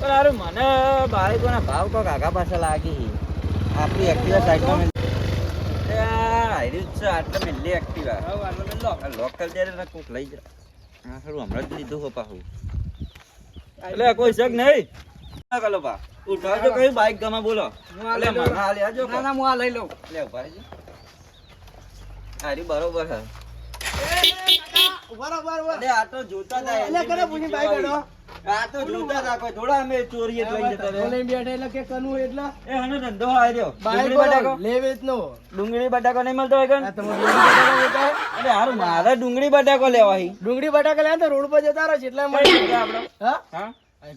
પણ હારું મને બાઈકોના ભાવ કોક આગા પાછા લાગી. આપણી એક્ટિવા સાઈડમાં મેં એ આ હાર્યું જ છે આટલા મેલી એક્ટિવા આ લોક કરી દે ને કોક લઈ જા હા સારું હમણાં જ લીધું હો પાછું. એટલે કોઈ શક નહીં? ના કલો બા. ઉઠાવજો કઈ બાઈક ગમે બોલો. ના ના હું આ લઈ લઉં. લે ઊભા હારી બરોબર હે. આ તો જોતા હતા એટલે કરે પૂછી બાઈક હેડો. આ તો જોતા હતા કોઈ થોડા અમે ચોરીએ જ લઈને જતા લઈને રહ્યા બેઠા એટલે કે કનું એટલે. એ હનો ધંધો હાર્યો ડુંગળી બટાકો? લે વેચનો. ડુંગળી બટાકો નહીં મળતો હોય? અરે હારું મારે ડુંગળી બટાકો લેવા ડુંગળી બટાકા લેવા તો રોડ પર જતા રહો એટલા મળી જાય હા?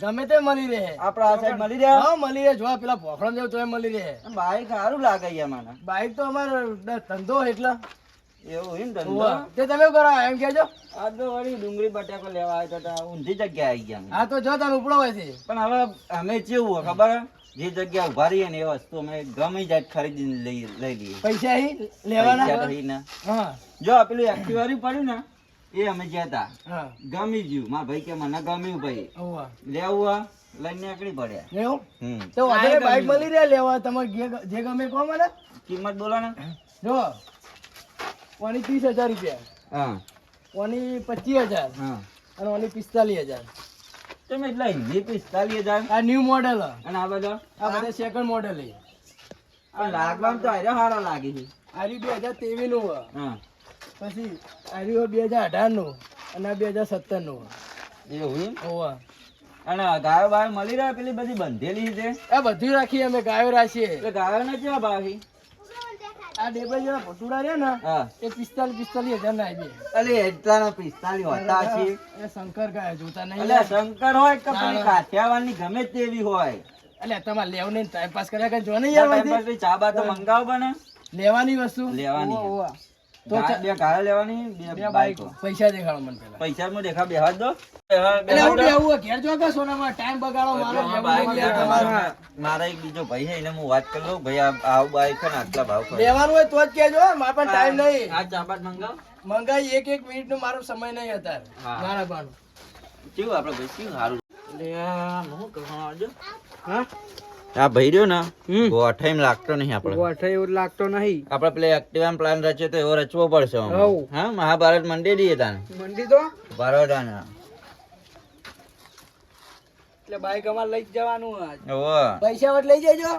ગમે તે મળી રહે. આપણા આ સાઈડ મળી રહ્યા? હા મળી રહે. જો પેલા ભોખડમ જેવું તો મળી રહે. બાઈક સારું લાગે અહીંયા મને. બાઈક તો અમારો ધંધો એટલે. એવું એમ ધંધો? તે તમે કરો એમ કેજો આ તો વળી ડુંગળી બટાકો લેવા આવ્યા તો ઊંધી જગ્યાએ આવી ગયા હા તો જો તાર ઉપડો હોય છે. પણ હવે અમે કેવું ખબર? જે જગ્યા ઊભા રહીએ ને એ વસ્તુ અમે ગમે જાય ખરીદીને લઈ લઈ લઈએ. પૈસા અહીં લેવાના તો ઈ ના. હા. જો પેલું એક્ટિવા પડ્યું ને એ અમે ગયા તા. ગમી ગયું. મારા ભાઈ કે મને ગમ્યું ભાઈ. લેવું લઈને નીકળી પડ્યા એવું તો વધારે બાઈક મળી રહ્યા લેવા? તમારે જે જે ગમે કહો મને. કિંમત બોલો ને. જો. ઓની ત્રીસ હજાર રૂપિયા. હા. ઓની પચીસ હજાર. હા. અને ઓની પિસ્તાલીસ હજાર. તમે એટલા હિન્દી પિસ્તાલીસ હજાર? આ ન્યુ મોડેલ અને આ બધા? આ બધા સેકન્ડ મોડેલ આ લાગવામાં તો આર્યો સારો લાગે છે. આરી બે હજાર તેવીસનું હા. પછી આરી બે હજાર અઢારનું અને આ બે હજાર સત્તરનું એવું? હોવા. અને ગાયો બાયો મળી રહ્યા પેલી બધી બંધેલી છે? આ બધું રાખીએ અમે ગાયો રાખીએ એટલે ગાયો ને કેવા ભાવી આ ડેબલ જેવા ભટુડા રહ્યા ને એ પિસ્તાલીસ પિસ્તાલીસ હજાર ના આવી અલે એટલાના પિસ્તાલીસ હોતા છે એ શંકર કાય જોતા નહીં. અલે શંકર હોય કે પેલી કાઠિયાવાડની ગમે તેવી હોય. એટલે તમારે લેવું નહીં ટાઈમ પાસ કર્યા કે જો નહીં યાર ચા બા તો મંગાવ બને. લેવાની વસ્તુ? લેવાની. હોવા, હોવા. તો બે ગાયો લેવાની બે બે બાઈકો. બાઈકો. પૈસા દેખાડો મને પેલા પૈસા માં દેખા બેહવા દો. બેહવા- એટલે બેહવા હું દો. બેહું ઘેર જો કે સોનામાં ટાઈમ બગાડો મારો એક બીજો ભાઈ છે એને હું વાત કરી લઉં. ભાઈ આ આવું બાઈક છે ને આટલા ભાવ લેવાનું હોય તો જ કેજો મારા પણ ટાઈમ નહીં. આ ચા મંગાવ. મંગાઈ એક એક મિનિટ નો મારો સમય નહીં અત્યારે. મારા પણ કેવું આપડે ભાઈ કેવું સારું? લે હું કહું આજે? આ ભાઈ રહ્યો ને ગોઠાઈમ લાગતો નહીં આપણે. ગોઠે એવું લાગતો નહીં. આપણે પેલે એક્ટિવા પ્લાન રચ્યો તો એવો રચવો પડશે હા મહાભારત મંડી દઈએ તાને. મંડી તો બરોડાના એટલે બાઈક અમાર લઈ જવાનું ઓવે. પૈસા વટ લઈ જજો.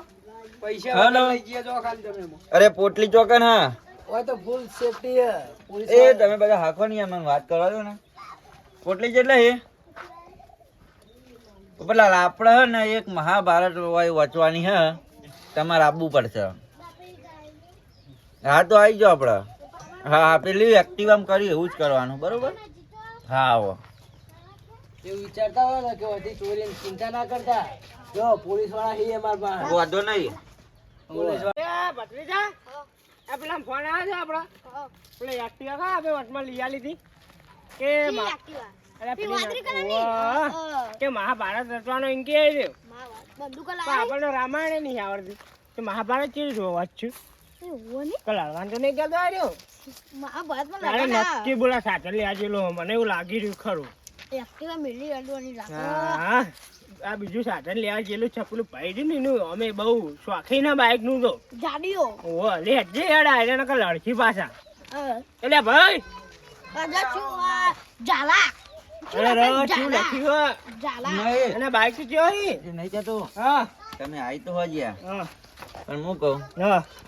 પૈસા વટ લઈ જજો ખાલી તમે અરે પોટલી ચોકન હા. ઓય તો ફૂલ સેફટી હે. એ તમે બધા હાખો નહીં મને વાત કરવા દો ને. પોટલી જેટલા છે? પેલા આપણે હે ને એક મહાભારત વાંચવાની હે. તમારે આવવું પડશે હા તો આવી જાઓ આપણે. હા પેલી એક્ટિવામ કરી એવું જ કરવાનું બરોબર? હા આવો. એવું વિચારતા હોય ને કે બધી ચોરીની ચિંતા ના કરતા? જો પોલીસવાળા હી અમાર પાસે. વાંધો નહીં. પોલીસવાળા ભત્રીજા? આ પેલા ફોન આવ્યો છે આપડા પેલા એક્ટિવા કા આપણે વટમાં લઈ લીધી કે કે મહાભારત રચવાનો એમ કે છે. આપણને રામાયણ નહીં આવડતી. તો મહાભારત કેવી જોવા છું? કલાડવાન તો નહીં કહેતો આવ્યો તારે નક્કી બોલા સાથે લઈ આજેલો મને એવું લાગી રહ્યું ખરું. આ બીજું સાધન લેવા જેલું છપલું પડ્યું ને એનું. અમે બહુ શોખીન બાઈકનું તો. લે જે આયરા લડકી પાછા. એટલે ભાઈ. ઝાલા. અને બાઈક તો ચેવો હી? એ નહીં કહેતો હા. તમે આવી તો હા. પણ હું કહું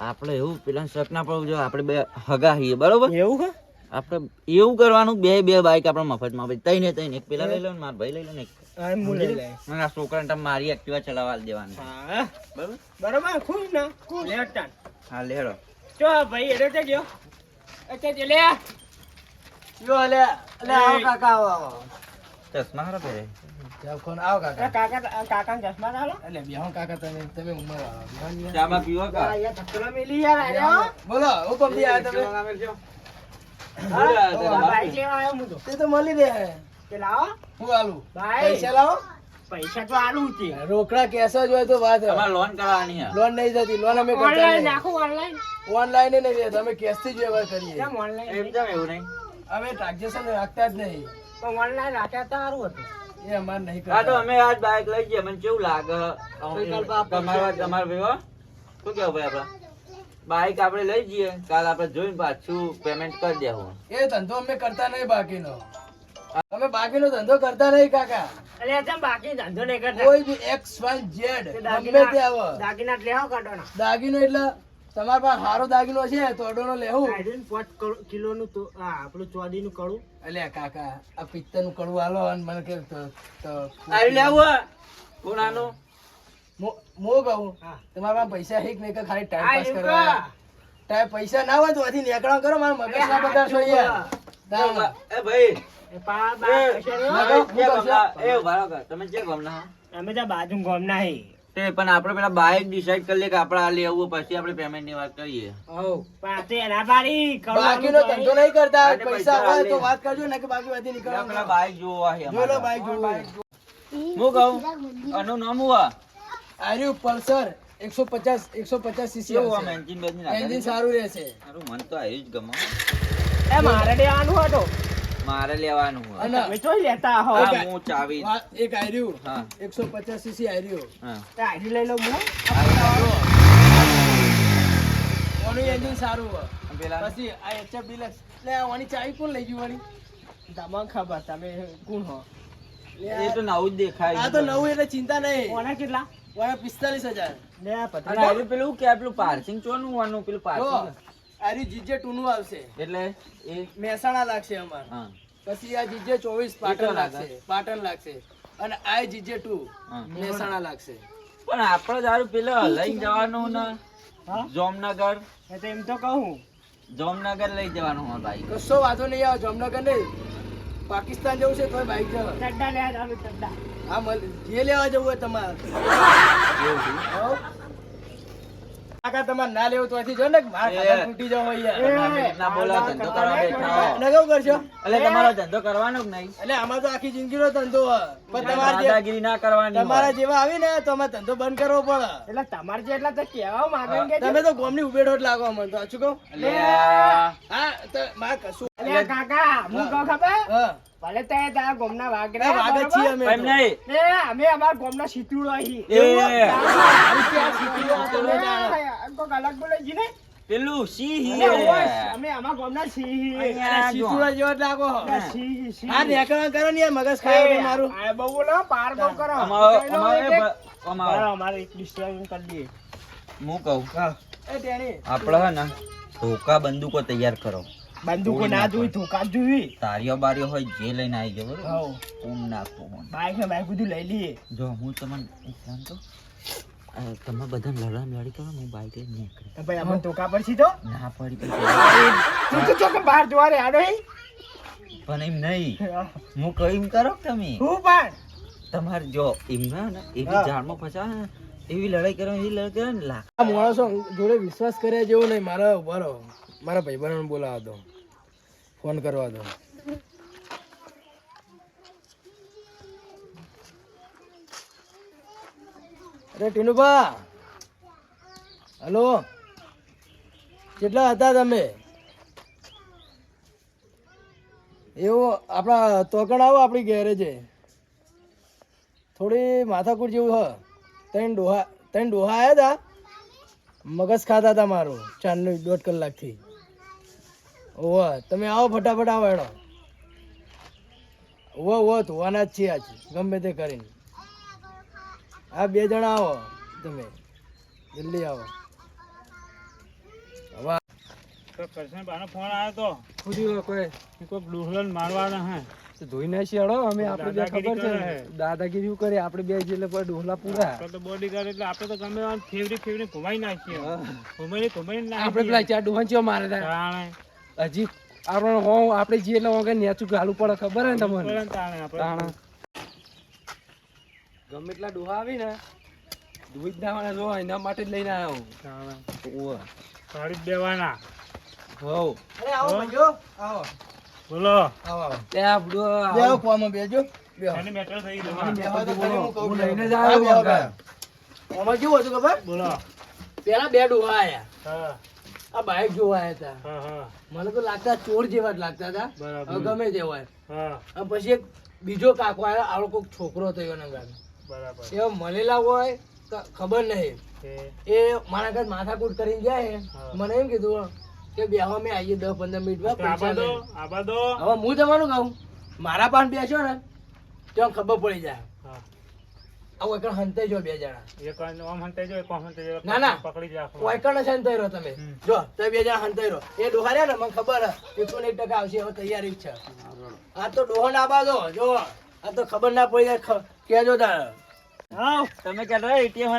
આપણે એવું પેલા શક ના પડવું જો આપણે બે હગા છીએ બરોબર? એવું આપણે એવું કરવાનું બે બે બાઈક આપણે મફતમાં આપી. તઈ ને તઈ ને એક પેલા લઈ લો ને મારા ભાઈ લઈ લો ને એક. હા એમ હું લઈ લઈ અને આ છોકરાને તમે મારી એક્ટિવા ચલાવવા દેવાની. બરોબર? બરોબર? ખુશ ને? લેટાન હા લેડો. ચો ભાઈ એડો તે ગયો અચ્છા લે. યો લે લે આવો કાકા આવો આવો. ચશ્મા હારા પહેરે. ફોન આવો કાકા. કાકા કાકા ચશ્મા હાલો. એટલે બેહો કાકા તમે તમે ઉંમર વાળા. ચામાં પીવો કા યા ધક્કલા મેલી યાર આર્યો બોલો હુકમથી આયા તમે? હા લેવા આવ્યો હું તો. તે તો મળી રહે. કે લાવો. હું આલું? પૈસા લાવો? પૈસા તો આલું છે રોકડા કેસો જ હોય તો વાત તમારે લોન કરાવવાની છે લોન નહીં જતી લોન અમે ઓનલાઈન ઓનલાઈન ઓનલાઈન નહીં લેતા અમે કેશથી જ વ્યવહાર કરીએ. ઓનલાઈન એમ એવું નહીં? અમે ટ્રાન્ઝેક્શન રાખતા જ નહીં. પણ ઓનલાઈન રાખ્યા તો સારું હતું. એ અમારે નહીં હા તો અમે આજ બાઇક લઈ જઈએ મને કેવું લાગે? તમારા તમારા ભાઈઓ શું કેવું ભાઈ આપડે? બાઇક આપણે લઈ જઈએ. કાલ આપણે જોઈને પાછું પેમેન્ટ કરી દેવું. એ ધંધો અમે કરતા નહીં બાકીનો. અમે બાકીનો ધંધો કરતા નહીં કાકા. જેમ બાકી ધંધો નહીં કરતા. કોઈ બી એક્સ વાય ઝેડ ગમે દાગીના તે આવે. દાગીના લેવો કાઢવાના. દાગીનો એટલે તમારા પાસે સારો દાગીનો છે તો અડોનો લેવું. આઈડન પાંચ કિલોનું તો આ આપણું ચોદીનું કડું એટલે કાકા આ પિત્તરનું કડું હાલો અને મને કે તો- તો લેવું કોનાનું મો- મો કહું. તમારા પાસે પૈસા હેક નહીં ખાલી ટાઈમ પાસ કરવા? તારે પૈસા ના હોય તો આથી નીકળવા કરો મારા મગજ ના બધા છો હાચું યાર તાણ. એ ભાઈ. એ પા બા કશો નહીં. ના, તમે જે ગમના- એ ઊભા રહો તમે જે ગમના અમે તો બાજુ ગમના નહીં તે પણ આપણે પેલા બાઇક ડિસાઈડ કરી લે કે આપણે આ લેવું પછી આપણે પેમેન્ટની વાત કરીએ. બાકીનો ધંધો નહીં. કરતા પૈસા હોય તો વાત કરજો ને કે બાકી બધી પેલા પેલા નીકળવા બાઇક જોવા છે જોઈ લો અમારે. બાઈક જોવું. હું કહું? આનું નામ હુઆ આર્યુ પલ્સર એકસો પચાસ એકસો પચાસ સીસી એન્જિન સારું રહેશે. મારું મન તો આ જ ગમે. એ મારે લેવાનું હતું મારે લેવાનું હોય. અને તમે ચોઈ લેતા હો હું ચાવી એક આર્યું હા. એકસો પચાસ સીસી આર્યું હા આઈડી લઈ લઉં હું. ઓનું એન્જિન સારું હોય? પેલા પછી આ એચએફ ડિલક્સ એટલે ઓની ચાવી કોણ લઈ ગયું વાળી તમામ ખબર તમે કોણ હો? એ તો નવું જ દેખાય. આ તો નવું એટલે ચિંતા નહીં. ઓના કેટલા? ઓના પિસ્તાલીસ હજાર. લે પતંગ. પેલું કે પેલું પાર્કિંગ ચોનું વાનું પેલું જો આર્યું જીજે ટુ નું આવશે. એટલે એ મહેસાણા લાગશે અમાર. હા. પછી આ જીજે ચોવીસ પાટણ લાગે? લાગશે. પાટણ લાગશે. અને આ જીજે ટુ. મહેસાણા લાગશે. પણ આપણે તારું પેલો લઈ જવાનું ને? જોમનગર. એ તો એમ તો કહું. જોમનગર લઈ જવાનું હોય ભાઈ. કશો વાંધો નહીં આવે જોમનગર નહીં. પાકિસ્તાન જવું છે તો બાઈક જવા. ચડ્ડા લેવા જવાનું ચડ્ડા. હા મળ- જે લેવા જવું હોય તમારે. કાકા તમારે ના લેવું તો અહીંથી જો ને મારા. ખાતા તૂટી જાવ યાર બોલો, ધંધો કરવા બેઠા હો. કેવું કરશો. એટલે તમારો ધંધો કરવાનો જ નહીં? એટલે આમાં તો આખી જિંદગીનો ધંધો પણ તમારે જે- દાદાગીરી ના કરવાની તમારા જેવા આવી ને તો અમે ધંધો બંધ કરવો પડે. એટલે તમારે જેટલા તો કહેવા માંગે કે તમે તો ગોમની ઉભેડો જ લાગો મને તો સાચું કહું? હા તો મારે કશું કાકા હું કહું ખબર? હા. ભલે તે તારા ગોમના વાઘ ના, છીએ અમે એમ નહીં. એ અમે અમાર ગોમના સીતુડો અહીં. એ. મારું ક્યાં શીખ્યું આ તમે જાણો. કોક અલગ બોલે છે ને? પેલું સિંહ. અરે અમે અમાર ગોમના સિંહ. અહીંયા અરે શીશુડા લાગો. અરે સિંહ સિંહ. હા નેકળવા કરો ને મગજ ખાય મારું. આ બહુ બોલો પાર બહુ કરો. અમારો- અમારે એક એક. બ- અમારો- બરાબર, અમારે એક disturbance કરી દઈએ. હું કહું? એ તેની આપણે હે ને ધોકા બંદૂકો તૈયાર કરો. બંદૂકો ના જોઈ ધોકા જોઈ. તારીઓ બારીઓ હોય જે લઈને આવી જવું બરોબર. ઊંઘ નાખવું બાઈક ને બાઈક બધું લઈ લઈએ. જો હું તમને કામ તમે બધા લડામ લડી કરો હું બાઈક લઈને નીકળી ભાઈ અમે ધોકા પડશી તો? ના પડી તું તો ચોક બહાર જોવા રે આડો પણ એમ નહીં. હું. કહું કરો તમે? હું પણ. તમારે જો એમ ના ને એવી. ઝાડમાં ફસાવે ને એવી લડાઈ કરો એવી લડાઈ કરે ને લાખ. આ માણસો જોડે વિશ્વાસ કર્યા જેવો નહીં મારા ઊભા રહો મારા ભાઈબંધોને બોલાવા દો. ફોન કરવા દો. અરે, ટીનુભા. હલો. કેટલા હતા તમે? એવો આપણા તોકણ આવો આપણી ગેરેજે થોડી માથાકૂટ જેવું હ. ત્રણ ડોહા ત્રણ ડોહા આવ્યા હતા મગજ ખાતા હતા મારું. ચારનું દોઢ કલાકથી. ઓવા તમે આવો ફટાફટ આવો એનો ઓવા ઓવા ધોવાના જ છીએ આજ ગમે તે કરીને. આ બે જણા આવો તમે. જલ્દી આવો. હવે ફોન આવ્યો ખુદી કોઈ? તો કોઈક ડુહલન મારવાના હે. ધોઈ નાખી હડો અમે આપણે બે ખબર છે. દાદાગીરી કરે. દાદાગીરી આપણે બે જેટલે પર ડોહલા પૂરા. તો બોડી ગાર્ડ એટલે આપણે તો ગમે ફેવરી ફેવરી ઘુમાઈ નાખીએ. ઘુમાઈ ઘુમાઈ આપણે પેલા ચાર ડોહન ચો મારે તા? તાણે. હજી આપણે હો આપણે જે એટલે વગર નેચું ગાલું પડે ખબર હે ને તમને? તાણા ગમે એટલા ડોહા આવી ને દૂધ જ નાવાના જો એના માટે જ લઈને આવ્યો તાણા. ઓવે કાઢી દેવાના. હો અરે આવો ભાઈઓ આવો. બોલો. આવો તે આપડો બેહો ફોર્મમાં બેજો. બેહો. એની મેટર થઈ ખરી હું. લઈને જ આવ્યો. આમાં કેવું હતું ખબર? બોલો. પેલા બે ડોહા આયા. હા. આ બાઈક જોવા આયા હતા મને તો લાગતા ચોર જેવા જ લાગતા હતા ગમે તેવા હોય. પછી એક બીજો કાકો આવ્યો આવડો કોઈક છોકરો હતો એના ગામે એવો મળેલા હોય ખબર નહીં. એ મારા ઘર માથાકૂટ કરીને જાય મને એમ કીધું કે બેહો મેં આવીએ દસ પંદર મિનિટમાં હવે હું તમારું કહું? મારા પાસે બેસો ને તો ખબર પડી જાય. આ એકણ હંતાઈ જો બે જણા. હંતાઈ જો એક આમ હંતાઈ જો ના, ના. પકડી જ રાખો. વાયકણ જ હંતાઈ રહો તમે. જો તમે બે જણા હંતાઈ રહો. એ ડોહા ને મને ખબર એકસો ને એક ટકા આવશે હવે તૈયારી છે. આ તો ડોહો ના બાદો જો. આ તો ખબર ના પડી જાય કેજો તારે. હા તમે કહેવાય. ATM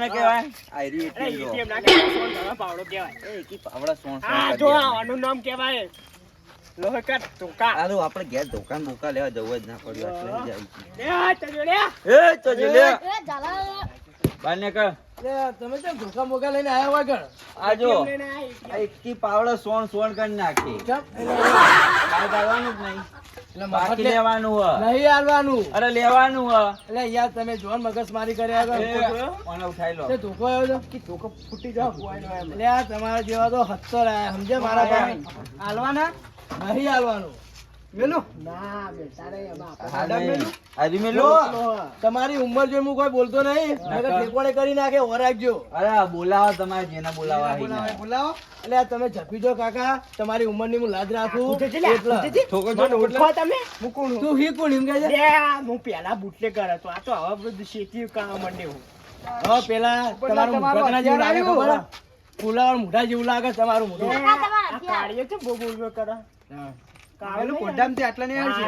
જો. ATM ના કહેવાય, પાવડો કહેવાય. એ કી પાવડા સોણ સોણ જો આનું નામ કહેવાય. લોહકર ટોકા હારું, આપણે ઘેર દુકાન બોકા લેવા જવું જ ના પડ્યું એટલે જાય. લે આ ચજો લે એ તો જો લે લે, તમે કેમ ધોકા બોકા લઈને આવ્યા વાયકણ આ જો ATM લઈને આ એકી પાવડા સોણ સોણ કરી નાખી. કેમ? બહાર જ નહીં. એટલે બાકી લેવાનું હ નહીં હાલવાનું. અરે લેવાનું હ એટલે યાર તમે જોન મગજ મારી કર્યા મને ઉઠાઈ લો. તે ધોકો આવ્યો છે કે ધોકો ફૂટી જાવ. એટલે આ તમારા જેવા તો હત્તર આયા સમજે મારા ભાઈ? હાલવાના? નહીં આવવાનું. મેલું? ના બેટા રે મેલું? તમારી ઉંમર જોઈ હું કોઈ બોલતો નહીં. ઠેકોડે કરી નાખે ઓર અરે આ બોલાવો તમારે જેને બોલાવા બોલાવો, એટલે તમે ઝપી જો કાકા. તમારી ઉંમરની હું લાજ રાખું. ને તમે? હું કોણ તું હી કોણ? એમ કહે છે. હું પેલા બુટલેગર તો આ તો હવે બધું શેતી કામ માંડ્યો હું. હવે પેલા તમારું મુખ્ય જેવું લાગે ખબર. ફુલાવર મુઢા જેવું લાગે તમારું મોઢું આ છે બહુ બોલવો કરે. આટલા નહીં એ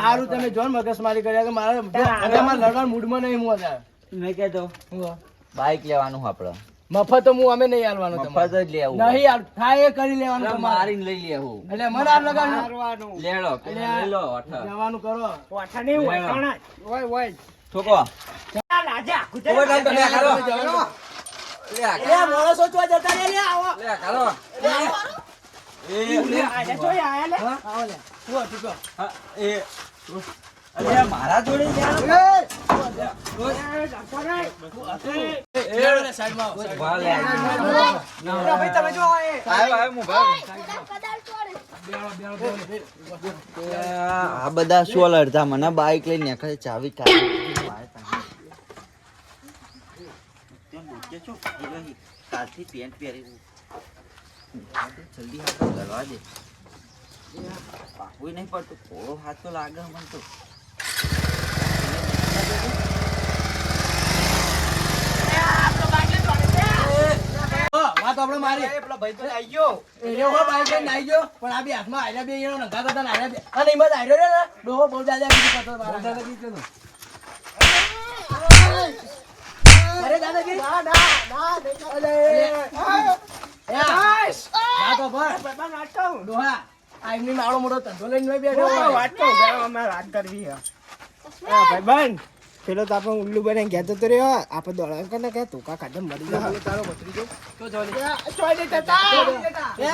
હારું તમે જોન મગજમારી કર્યા કે મારા લડવા મૂડમાં નહીં હું. મેં કહેતો લેવાનું આપડે. મફત તો હું અમે નહીં હાલવાનું મફત જ લેવું. નહીં હાલ થાય એ કરી લેવાનું મારી તમારે. લઈ લેવું એટલે મને આ લગાડવાનું મારવાનું લેડો લઈ લો અઠ. જવાનું કરો. વાઠા નહીં હોય લે. કાણા જ. હોય હોય ઠોકો આ લાજા ઠોકો તમે કરો. લે આ મોળો સોચવા જતા રે લે આવો. લે કરો. આ બધા શું લડતા મને બાઈક લઈને નીકળે ચાવી કાઢી. પેન્ટ પહેરી જલ્દી હાથ કરવા દે પાકું નહીં પડતું થોડો હાથ તો લાગે મને તો હા, વાત આપણે મારી એ હો, બાઈક લઈને આઈ ગયો. પણ આ બે હાથમાં આયલા બે જણો નંગાતા હતા આયલા બે- અને એમાં જ આયલો ને, ડોહો બહુ દાદા બીજું કરતો મારા. અરે. ભાઈબંધ એમની માળો મોટો ધંધો લઈને બેઠો. વાત વાત કરવી ભાઈબંધ પેલો તો આપણે ઉલ્લુ બને ગયા તો રહ્યો આપણે દોડા કરે કે તું કા કાઢે મરી જાય તારો. તો નહીં થતા. એ,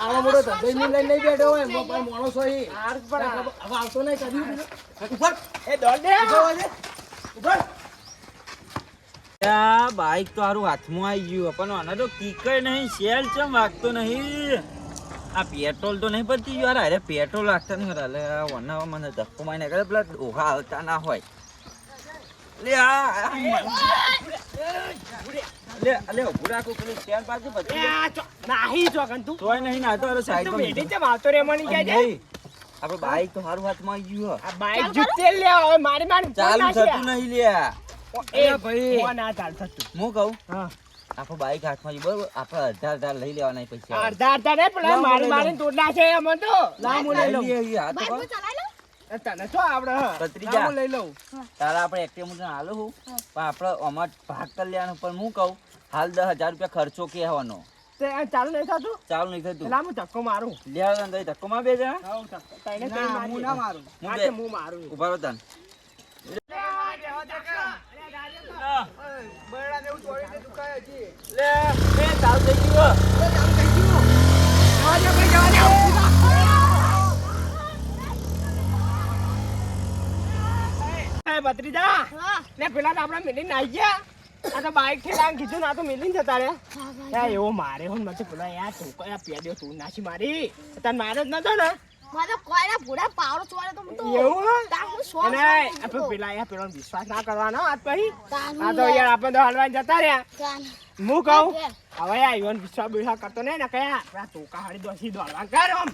આવો મોટો ધંધો એમની લઈને નહીં બેઠો હોય મો પણ મોણો ઈ. હાર પર હવે આવતો નહીં કર્યું? ઉપર એ દોડ દે. ઉપર આ બાઈક તો હારું હાથમાં આવી ગયું પણ આને તો કીકય નહીં શેલ ચમ વાગતો નહીં આ પેટ્રોલ તો નહીં પતી ગયું અરે પેટ્રોલ વાગતા નહીં અરે આ મને ધક્કો મારીને કરે પેલા ડોહા આવતા ના હોય લે આ લે લે ઉભું રાખો પેલું સ્ટેન્ડ પાછું ચો- નાહી ચોકન તું તોય નહીં ના અરે સાઈડ તું બેઠી છે આવતો રે મની જાય છે બાઈક તો હારું હાથમાં આવી ગયું આ બાઈક જુતે લે હવે મારી મારી ચાલુ થતું નહીં લે એ ભાઈ. ફોન આ ચાલ થતું. હું કહું? હા. આપણે બાઈક હાથમાં બરોબર? આપણે અડધા અડધા લઈ લેવાના પૈસા અડધા અડધા ને પેલા મારી મારી તોડના છે એમ તો. લાવ લઈ લઉં. લઈ લઈએ, હા તો કહો. એ તને શું આવડે હ? ભત્રીજા. લાવ હું લઈ લઉં. તારા આપણે એક્ટિવ હું. તને હાલું પણ આપણે અમાર ભાગ કરી લેવાનો પણ હું કહું હાલ દસ હજાર રૂપિયા ખર્ચો કહેવાનો ચાલુ નહીં થતું? ચાલુ નહીં થતું. એટલે હું ધક્કો મારું. લેવા તને ધક્કો માં બે જણા હું ના હું મારું. ઊભા રહો તને. ભત્રીજા ને પેલા તો આપણે મિલીને આવી ગયા. આ તો બાઈક ઠેલાને કીધું ના તો મિલીને જતા રે એવો મારે હું નથી પેલા યાર તું કયા પેડ્યો તું નાસી મારી. તને મારે જ નતો ને. એવું હે? અને આપણે પેલા યાર પેલો વિશ્વાસ ના કરવાનો આજ પછી. આ તો યાર આપણે તો હલવાઈ જતા રહ્યા. હું કહું હવે આ ઈવન વિશ્વાસ બિશ્વાસ કરતો નહીં ને કયા પેલા ટોકા હાડી દોસી દોડવા. કર આમ.